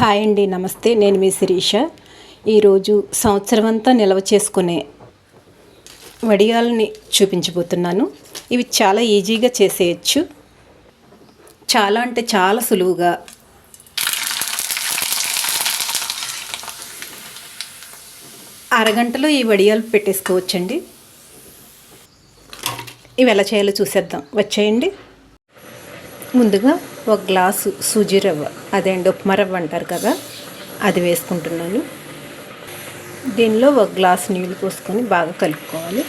Hi అండి నమస్తే. నేను మీ శిరీష. ఈరోజు సంవత్సరం అంతా నిల్వ చేసుకునే వడియాలని చూపించబోతున్నాను. ఇవి చాలా ఈజీగా చేసేయచ్చు. చాలా అంటే చాలా సులువుగా అరగంటలో ఈ వడియాలు పెట్టేసుకోవచ్చండి. ఇవి ఎలా చేయాలో చూసేద్దాం. వచ్చేయండి. ముందుగా ఒక గ్లాసు సూజీ రవ్వ అదే అండి ఉప్మా రవ్వ అంటారు కదా అది వేసుకుంటున్నాను. దీనిలో ఒక గ్లాసు నీళ్ళు పోసుకొని బాగా కలుపుకోవాలి.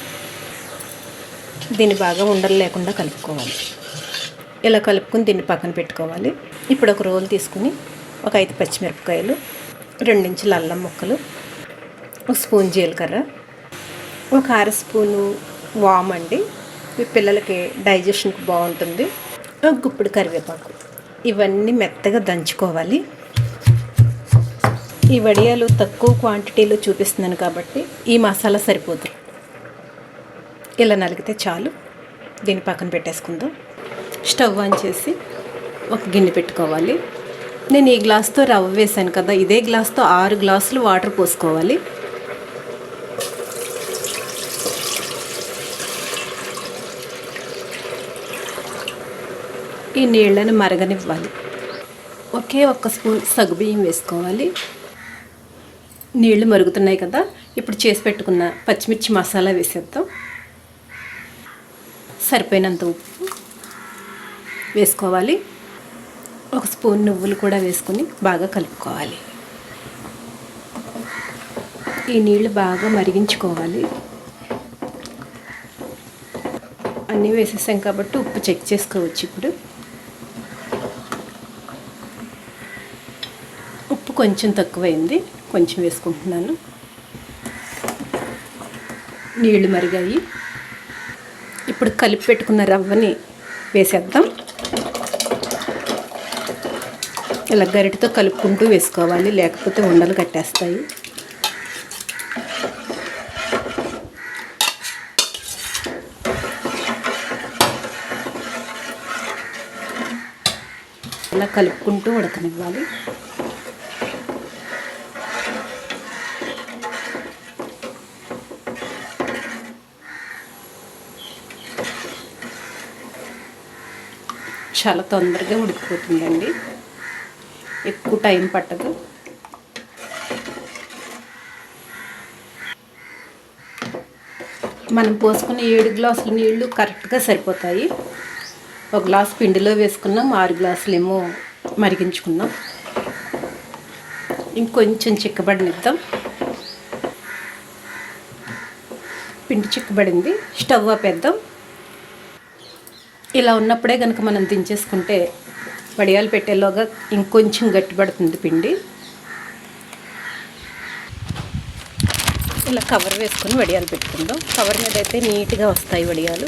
దీన్ని బాగా ఉండలు లేకుండా కలుపుకోవాలి. ఇలా కలుపుకొని దీన్ని పక్కన పెట్టుకోవాలి. ఇప్పుడు ఒక రోల్ తీసుకుని ఒక ఐదు పచ్చిమిరపకాయలు రెండించుల అల్లం ముక్కలు ఒక స్పూన్ జీలకర్ర ఒక అర స్పూను వామ్ అండి. పిల్లలకి డైజెషన్కి బాగుంటుంది. ఒక గుప్పుడు కరివేపాకు. ఇవన్నీ మెత్తగా దంచుకోవాలి. ఈ వడియాలు తక్కువ క్వాంటిటీలో చూపిస్తున్నాను కాబట్టి ఈ మసాలా సరిపోతుంది ఇలా నలిగితే చాలు. దీన్ని పక్కన పెట్టేసుకుందాం. స్టవ్ ఆన్ చేసి ఒక గిన్నె పెట్టుకోవాలి. నేను ఈ గ్లాస్తో రవ్వ వేసాను కదా ఇదే గ్లాస్తో ఆరు గ్లాసులు వాటర్ పోసుకోవాలి. ఈ నీళ్ళని మరగనివ్వాలి. ఒకే ఒక్క స్పూన్ సగ్గుబియ్యం వేసుకోవాలి. నీళ్ళు మరుగుతున్నాయి కదా ఇప్పుడు చేసి పెట్టుకున్న పచ్చిమిర్చి మసాలా వేసేద్దాం. సరిపోయినంత ఉప్పు వేసుకోవాలి. ఒక స్పూన్ నువ్వులు కూడా వేసుకొని బాగా కలుపుకోవాలి. ఈ నీళ్ళు బాగా మరిగించుకోవాలి. అన్నీ వేసేసాం కాబట్టి ఉప్పు చెక్ చేసుకోవచ్చు ఇప్పుడు ఉప్పు కొంచెం తక్కువైంది. కొంచెం వేసుకుంటున్నాను. నీళ్ళు మరిగాయి. ఇప్పుడు కలిపి పెట్టుకున్న రవ్వని వేసేద్దాం. ఇలా గరిటతో కలుపుకుంటూ వేసుకోవాలి. లేకపోతే ఉండలు కట్టేస్తాయి. ఇలా కలుపుకుంటూ ఉడకనివ్వాలి. చాలా తొందరగా ఉడికిపోతుందండి. ఎక్కువ టైం పట్టదు. మనం పోసుకున్న ఏడు గ్లాసుల నీళ్ళు కరెక్ట్గా సరిపోతాయి. ఒక గ్లాస్ పిండిలో వేసుకున్నాం ఆరు గ్లాసులు ఏమో మరిగించుకున్నాం. ఇంకొంచెం చిక్కబడినిద్దాం. పిండి చిక్కబడింది. స్టవ్ ఆపేద్దాం. ఇలా ఉన్నప్పుడే కనుక మనం దించేసుకుంటే వడియాలు పెట్టేలోగా ఇంకొంచెం గట్టిపడుతుంది పిండి. ఇలా కవర్ వేసుకొని వడియాలు పెట్టుకుందాం. కవర్ మీద అయితే నీట్గా వస్తాయి వడియాలు.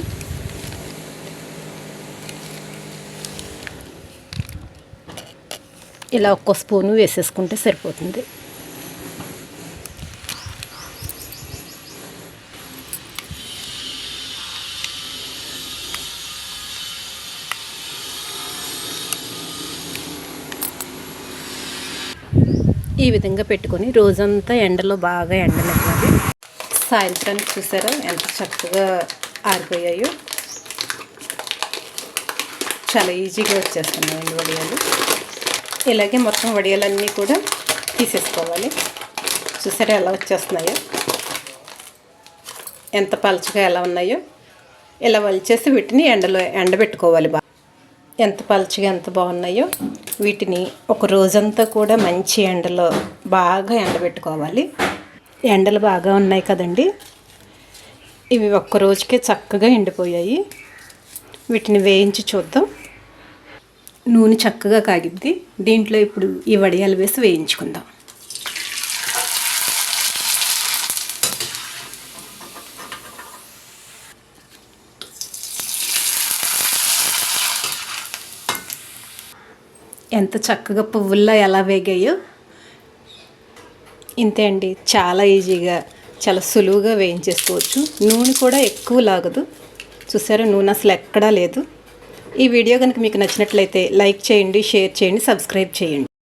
ఇలా ఒక్క స్పూను వేసేసుకుంటే సరిపోతుంది. ఈ విధంగా పెట్టుకొని రోజంతా ఎండలో బాగా ఎండనివ్వాలి సాయంత్రానికి చూసారా? ఎంత చక్కగా ఆరిపోయాయో. చాలా ఈజీగా వచ్చేస్తున్నాయండి వడియాలు. ఇలాగే మొత్తం వడియాలన్నీ కూడా తీసేసుకోవాలి. చూసారా ఎలా వచ్చేస్తున్నాయో. ఎంత పలచగా ఎలా ఉన్నాయో. ఇలా వలిచేసి వీటిని ఎండలో ఎండబెట్టుకోవాలి బాగా. ఎంత పలుచగా ఎంత బాగున్నాయో వీటిని ఒక రోజంతా కూడా మంచి ఎండలో బాగా ఎండబెట్టుకోవాలి. ఎండలు బాగా ఉన్నాయి కదండి. ఇవి ఒక్క రోజుకే చక్కగా ఎండిపోయాయి. వీటిని వేయించి చూద్దాం. నూనె చక్కగా కాగిద్ది. దీంట్లో ఇప్పుడు ఈ వడియాలు వేసి వేయించుకుందాం. ఎంత చక్కగా పువ్వుల్లో ఎలా వేగాయో. ఇంతే అండి చాలా ఈజీగా చాలా సులువుగా వేయించేసుకోవచ్చు. నూనె కూడా ఎక్కువ లాగదు. చూసారా నూనె అసలు ఎక్కడా లేదు. ఈ వీడియో కనుక మీకు నచ్చినట్లయితే లైక్ చేయండి షేర్ చేయండి సబ్స్క్రైబ్ చేయండి.